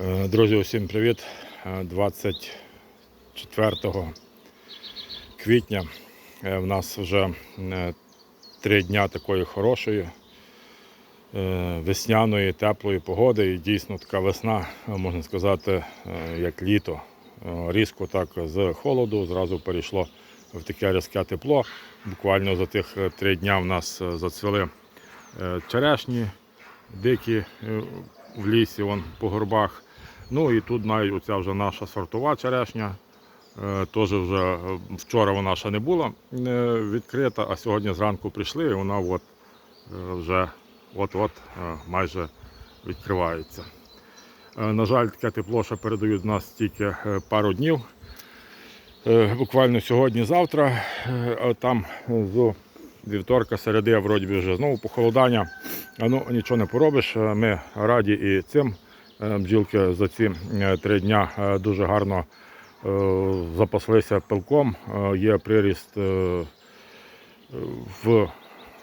Е, Друзі, усім привіт. Е, 24 квітня е, в нас вже е, три дня такої хорошої, е, весняної, теплої погоди. І дійсно така весна, е, можна сказати, е, як літо. Е, Різко так з холоду зразу перейшло в таке різке тепло. Буквально за тих е, три дня в нас е, зацвіли е, черешні, дикі е, в лісі, вон, по горбах. Ну і тут навіть оця вже наша сортова черешня. Е, Теж вже е, вчора вона ще не була е, відкрита, а сьогодні зранку прийшли і вона от, вже от-от майже відкривається. На жаль, таке тепло, що передають нас тільки пару днів. Буквально сьогодні-завтра, там з вівторка, середи, вроді вже знову похолодання. Ну, нічого не поробиш. Е, Ми раді і цим. Е, Бджілки за ці е, три дня дуже гарно запаслися пилком. Є приріст в,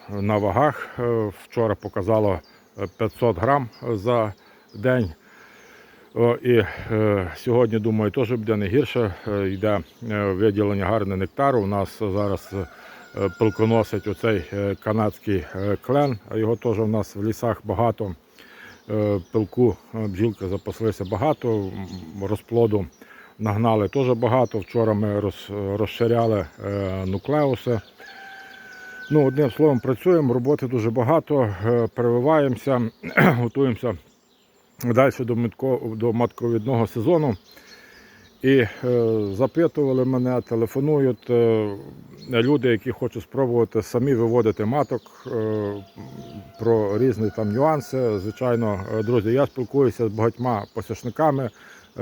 на вагах. Вчора показало е, 500 грам за день. І сьогодні, думаю, теж буде не гірше. Йде виділення гарне нектару. У нас зараз пилконосить оцей е, канадський е, клен. Його теж у нас в лісах багато. Е, пилку е, бджілки запаслися багато, розплоду нагнали теж багато. Вчора ми розширяли е, нуклеуси. Ну, одним словом, працюємо, роботи дуже багато, е, перевиваємося, готуємося далі до матковідного сезону. І е, запитували мене, телефонують е, люди, які хочуть спробувати самі виводити маток е, про різні там нюанси. Звичайно, друзі, я спілкуюся з багатьма посічниками,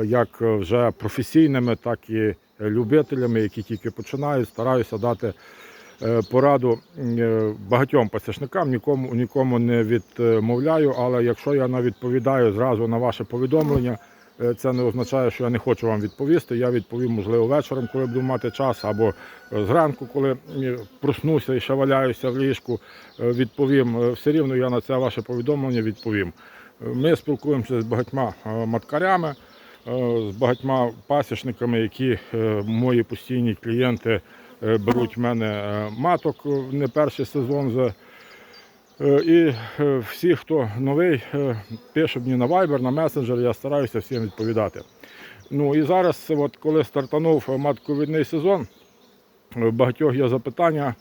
як вже професійними, так і любителями, які тільки починають. Стараюся дати пораду багатьом посічникам, нікому, нікому не відмовляю, але якщо я не відповідаю зразу на ваше повідомлення, це не означає, що я не хочу вам відповісти. Я відповім, можливо, вечором, коли буду мати час, або е, зранку, коли е, проснуся і ще валяюся в ліжку, е, відповім. Е, Все рівно я на це ваше повідомлення відповім. Е, Ми спілкуємося з багатьма е, маткарями, е, з багатьма пасічниками, які е, мої постійні клієнти е, беруть в мене е, маток е, не перший сезон. вже. Е, І е, всі, хто новий, е, пише мені на Viber, на месенджер, я стараюся всім відповідати. Ну і зараз, от, коли стартанув матковідний сезон, багатьох є запитання.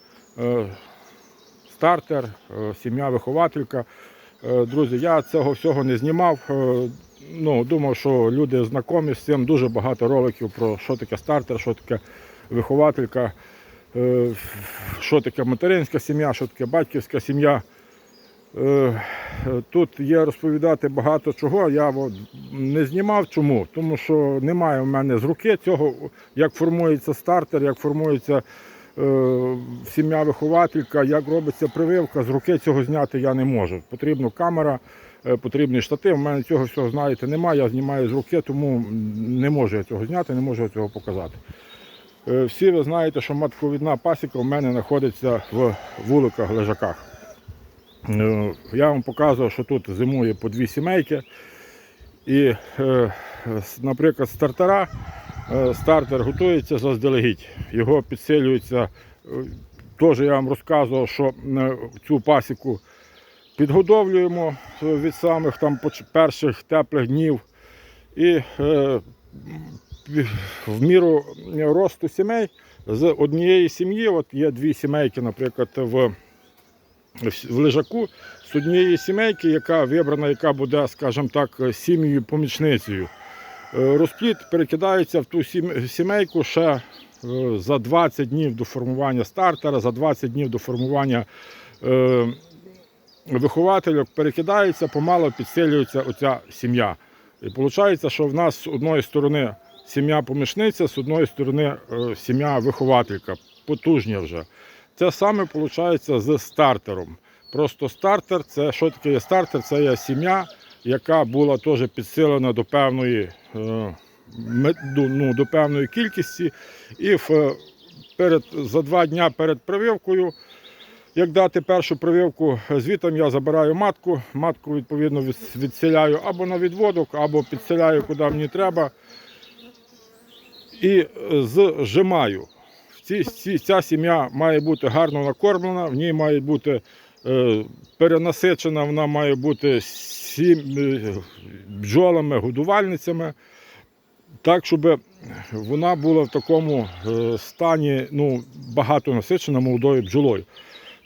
Стартер, сім'я вихователька. Е, Друзі, я цього всього не знімав. Ну, думав, що люди знайомі з цим. Дуже багато роликів про що таке стартер, що таке вихователька, що таке материнська сім'я, що таке батьківська сім'я. Е, Тут є розповідати багато чого. Я не знімав. Чому? Тому що немає в мене з руки цього, як формується стартер, як формується е, сім'я вихователька, як робиться прививка. З руки цього зняти я не можу. Потрібна камера, е, потрібний штатив. У мене цього всього, знаєте, немає. Я знімаю з руки, тому не можу я цього зняти, не можу я цього показати. Всі ви знаєте, що матковідна пасіка в мене знаходиться в вуликах лежаках. Е, Я вам показував, що тут зимує по дві сімейки. І, е, наприклад, стартера, е, стартер готується заздалегідь. Його підсилюється. е, Теж я вам розказував, що цю пасіку підгодовлюємо від самих там перших теплих днів. І в міру росту сімей з однієї сім'ї, от є дві сімейки, наприклад, в в лежаку з однієї сімейки, яка вибрана, яка буде, скажімо так, сім'єю помічницею. Е, Розплід перекидається в ту сімейку ще е, за 20 днів до формування стартера, за 20 днів до формування е, виховательок перекидається, помало підсилюється оця сім'я. І виходить, що в нас з одної сторони сім'я помічниця, з одної сторони сім'я вихователька, потужня вже. Це саме виходить з стартером. Просто стартер, це що таке є стартер? Це є сім'я, яка була теж підсилена до певної, е, ну, до певної кількості. І в, перед, за два дні перед прививкою Як дати першу прививку, звітом я забираю матку, матку відповідно від- відселяю або на відводок, або підселяю куди мені треба. І е, зжимаю. Ця сім'я має бути гарно накормлена, в ній має бути е, перенасичена, вона має бути е, бджолами, годувальницями, так, щоб вона була в такому е, стані ну, багато насичена молодою бджолою.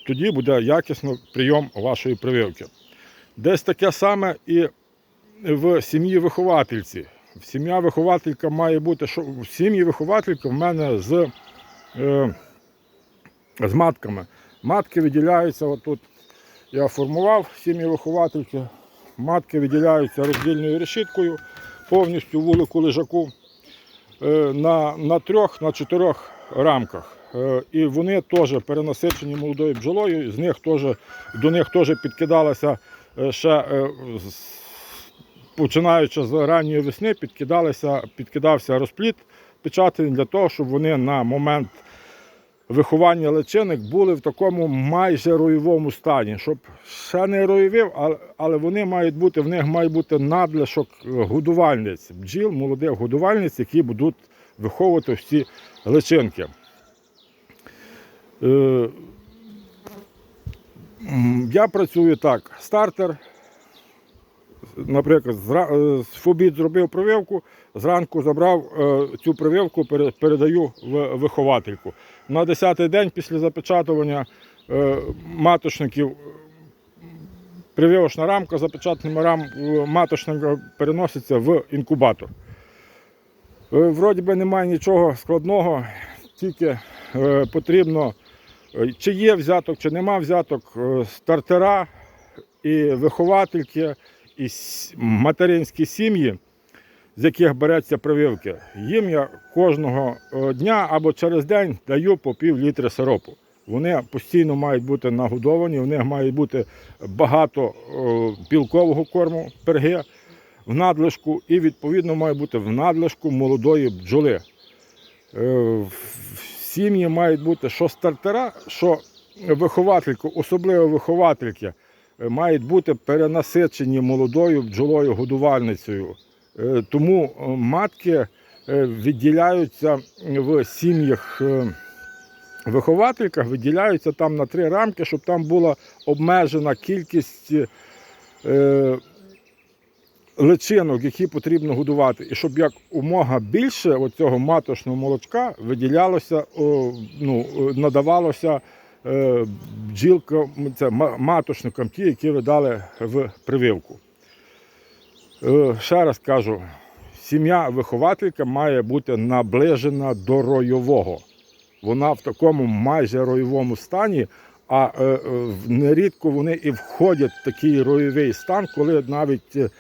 Тоді буде якісно прийом вашої прививки. Десь таке саме і в сім'ї виховательці. Сім'я вихователька має бути, що в сім'ї вихователька в мене з, е, з матками. Матки виділяються отут. Я формував сім'ї виховательки. Матки виділяються роздільною решіткою, повністю вулику лежаку е, на, на трьох, на чотирьох рамках. Е, І вони теж перенасичені молодою бджолою, з них теж, до них теж підкидалася ще починаючи з ранньої весни, підкидався розпліт печатний для того, щоб вони на момент виховання личинок були в такому майже роєвому стані, щоб ще не роєвів, але, вони мають бути, в них має бути надлишок годувальниць, бджіл, молодих годувальниць, які будуть виховувати всі личинки. Е, Я працюю так: стартер, наприклад, зра- е, обід зробив прививку, зранку забрав е, цю прививку, передаю в виховательку. На 10-й день після запечатування е, маточників прививочна рамка, запечатана рам маточника переноситься в інкубатор. Вроді би немає нічого складного, тільки потрібно, чи є взяток, чи нема взяток, стартера і виховательки, і материнські сім'ї, з яких береться прививки. Їм я кожного е, дня або через день даю по пів літри сиропу. Вони постійно мають бути нагодовані, в них має бути багато е, білкового корму, перги в надлишку і відповідно має бути в надлишку молодої бджоли. Е, сім'ї мають бути що стартера, що виховательки, особливо виховательки, мають бути перенасичені молодою бджолою годувальницею. Е, Тому е, матки е, відділяються в сім'ях е, виховательках, виділяються там на три рамки, щоб там була обмежена кількість е, личинок, які потрібно годувати. І щоб як умога більше цього маточного молочка виділялося, ну, е, надавалося е, бджілкам, це маточникам, ті, які ви дали в прививку. Е, Ще раз кажу, сім'я вихователька має бути наближена до ройового. Вона в такому майже ройовому стані, а е, е, нерідко вони і входять в такий ройовий стан, коли навіть е,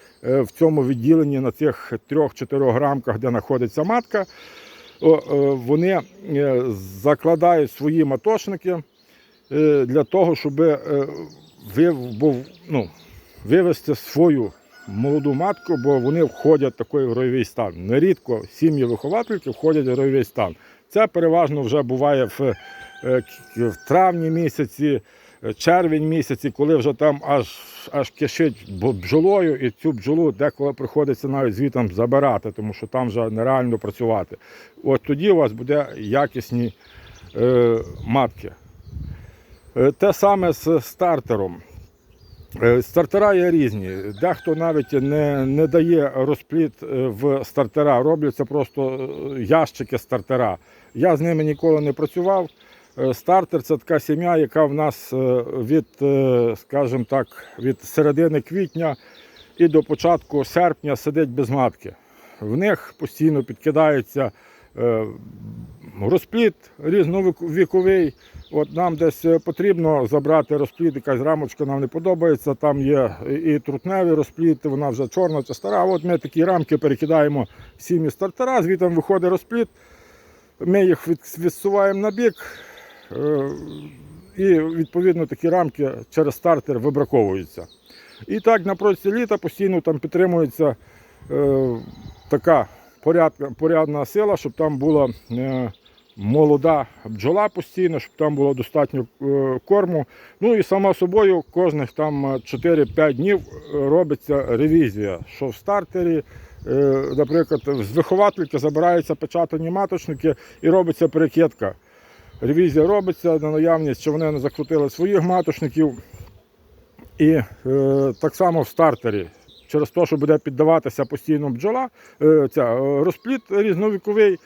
в цьому відділенні на цих 3-4 рамках, де знаходиться матка, е, вони е, закладають свої маточники е, для того, щоб е, ну, вивести свою молоду матку, бо вони входять в такий ройовий стан. Нерідко сім'ї виховательки входять в ройовий стан. Це переважно вже буває в, е, в травні місяці, е, червень місяці, коли вже там аж, аж кишить бджолою, і цю бджолу деколи приходиться навіть звітом забирати, тому що там вже нереально працювати. От тоді у вас буде якісні е, матки. Е, Те саме з стартером. Е, Стартера є різні. Дехто навіть не, не дає розпліт е, в стартера, робляться просто ящики стартера. Я з ними ніколи не працював. Стартер це така сім'я, яка в нас від, скажімо так, від середини квітня і до початку серпня сидить без матки. В них постійно підкидається розпліт різновіковий. От нам десь е, потрібно забрати розпліт, якась рамочка нам не подобається. Там є і трутневий розпліт, вона вже чорна чи стара. От ми такі рамки перекидаємо сім'ї стартера, звідти виходить розпліт. Ми їх відсуваємо на бік. е, І відповідно такі рамки через стартер вибраковуються. І так на протязі літа постійно там підтримується е, така порядна сила, щоб там була молода бджола постійно, щоб там було достатньо е, корму. Ну і само собою кожних там е, 4-5 днів е, робиться ревізія, що в стартері, е, наприклад, з виховательки забираються печатані маточники і робиться перекидка. Ревізія робиться на наявність, що вони не закрутили своїх маточників. І е, так само в стартері. Через те, що буде піддаватися постійно бджола, е, ця, е, розпліт різновіковий, е,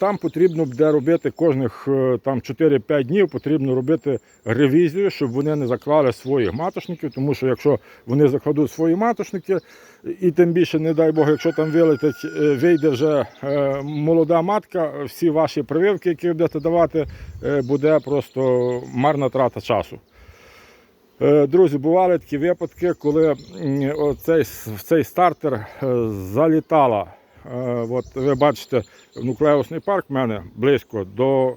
там потрібно буде робити кожних е, там, 4-5 днів потрібно робити ревізію, щоб вони не заклали своїх маточників, тому що якщо вони закладуть свої маточники, і тим більше, не дай Бог, якщо там вилетить, е, вийде вже е, молода матка, всі ваші прививки, які будете давати, е, буде просто марна трата часу. Е, Друзі, бували такі випадки, коли м, оцей, в цей стартер е, залітала. Е, От ви бачите, нуклеусний парк в мене близько до,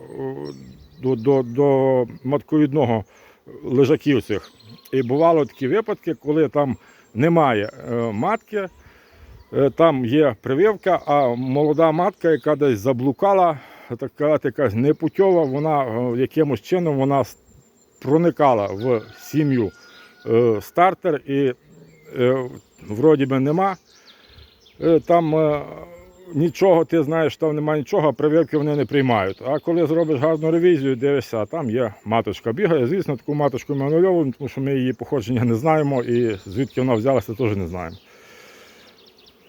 до, до, до матковідного лежаків цих. І бували такі випадки, коли там немає е, матки, е, там є прививка, а молода матка, яка десь заблукала, така якась непутьова, вона якимось чином вона проникала в сім'ю стартер і вроді би нема. Е, там е, нічого, ти знаєш, там немає нічого, а прививки вони не приймають. А коли зробиш гарну ревізію, дивишся, а там є маточка. Бігає, звісно, таку маточку ми анульовуємо, тому що ми її походження не знаємо і звідки вона взялася, теж не знаємо.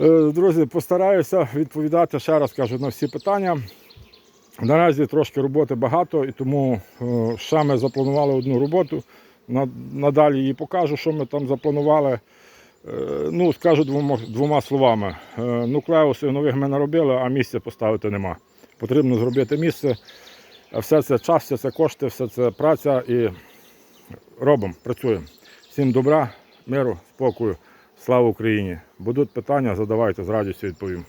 Е, Друзі, постараюся відповідати ще раз кажу на всі питання. Наразі трошки роботи багато, і тому ще ми запланували одну роботу. Надалі її покажу, що ми там запланували. Е, Ну, скажу двома, двома словами. Нуклеуси Нуклеусів нових ми наробили, а місця поставити нема. Потрібно зробити місце. Все це час, все це кошти, все це праця і робимо, працюємо. Всім добра, миру, спокою. Слава Україні! Будуть питання, задавайте, з радістю відповім.